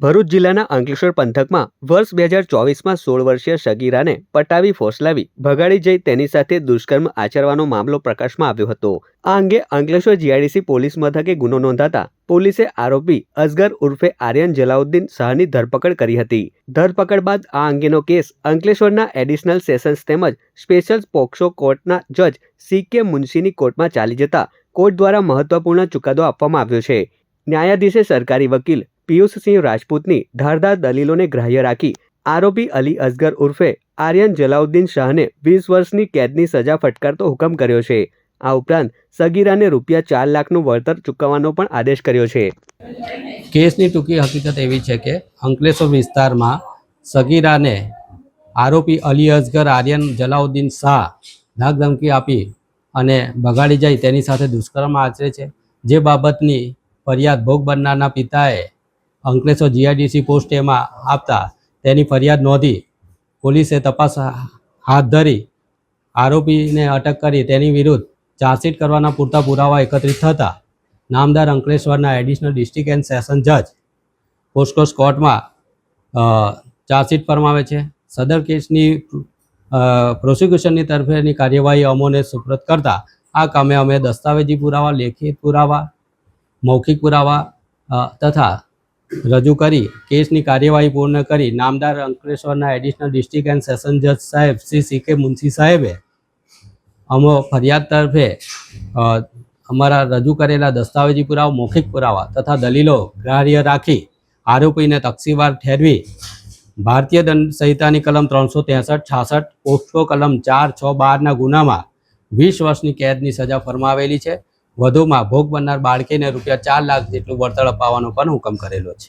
ભરૂચ જિલ્લાના અંકલેશ્વર પંથકમાં વર્ષ બે હજાર ચોવીસમાં સોળ વર્ષીય સગીરાને પટાવી ફોસલાવી ભગાડી જઈ તેની સાથે દુષ્કર્મ આચરવાનો મામલો પ્રકાશમાં આવ્યો હતો. આ અંગે અંકલેશ્વર જીઆઈડીસી પોલીસ મથકે ગુનો નોંધાતા પોલીસે આરોપી અસગર ઉર્ફે આર્યન જલાઉદ્દીન શાહની ધરપકડ કરી હતી. ધરપકડ બાદ આ અંગેનો કેસ અંકલેશ્વરના એડિશનલ સેશન્સ તેમજ સ્પેશિયલ પોક્સો કોર્ટના જજ સી કે મુનશીની કોર્ટમાં ચાલી જતા કોર્ટ દ્વારા મહત્વપૂર્ણ ચુકાદો આપવામાં આવ્યો છે. ન્યાયાધીશે સરકારી વકીલ પિયુષસિંહ રાજપૂતની ધારદાર દલીલોને ગ્રાહ્ય રાખી આરોપી અલી અસગર ઉર્ફે આર્યન જલાઉદ્દીન શાહને વીસ વર્ષની કેદની સજા ફટકારતો હુકમ કર્યો છે. આ ઉપરાંત સગીરાને રૂપિયા ચાર લાખનું વળતર ચૂકવવાનો પણ આદેશ કર્યો છે. કેસની ટૂંકી હકીકત એવી છે કે અંકલેશ્વર વિસ્તારમાં સગીરાને આરોપી અલી અસગર આર્યન જલાઉદ્દીન શાહ ધાકધમકી આપી અને બગાડી જાય તેની સાથે દુષ્કર્મ આચરે છે. જે બાબતની ફરિયાદ ભોગ બનનારના પિતાએ અંકલેશ્વર જીઆઈડીસી પોસ્ટ એમાં આપતા તેની ફરિયાદ નોંધી પોલીસે તપાસ હાથ ધરી આરોપીને અટક કરી તેની વિરુદ્ધ ચાર્જશીટ કરવાના પૂરતા પુરાવા એકત્રિત થતા નામદાર અંકલેશ્વરના એડિશનલ ડિસ્ટ્રિક્ટ એન્ડ સેશન જજ પોસ્ટકોસ કોર્ટમાં ચાર્જશીટ ફરમાવે છે. સદર કેસની પ્રોસિક્યુશનની તરફેની કાર્યવાહી અમોને સુપ્રત કરતા આ કામે અમે દસ્તાવેજી પુરાવા, લેખિત પુરાવા, મૌખિક પુરાવા તથા રજૂ કરી, કેસની કાર્યવાહી પૂર્ણ કરી, નામદાર અંકલેશ્વરના એડિશનલ ડિસ્ટ્રિક્ટ એન્ડ સેશન જજ સાહેબ શ્રી સી કે મુનશી સાહેબે અમો ફરિયાદ તરફે અમારા રજૂ કરેલા દસ્તાવેજી પુરાવા, મૌખિક પુરાવા તથા દલીલો ગ્રાહ્ય રાખી, આરોપીને તકસીવાર ઠેરવી, ભારતીય દંડ સંહિતાની કલમ ત્રણસો ત્રેસઠ, છાસઠ ઓફો કલમ ચાર, છ, બારના ગુનામાં વીસ વર્ષની કેદની સજા ફરમાવેલી છે. વધુમાં ભોગ બનનાર બાળકીને રૂપિયા ચાર લાખ જેટલું વળતર અપાવવાનો પણ હુકમ કરેલો છે.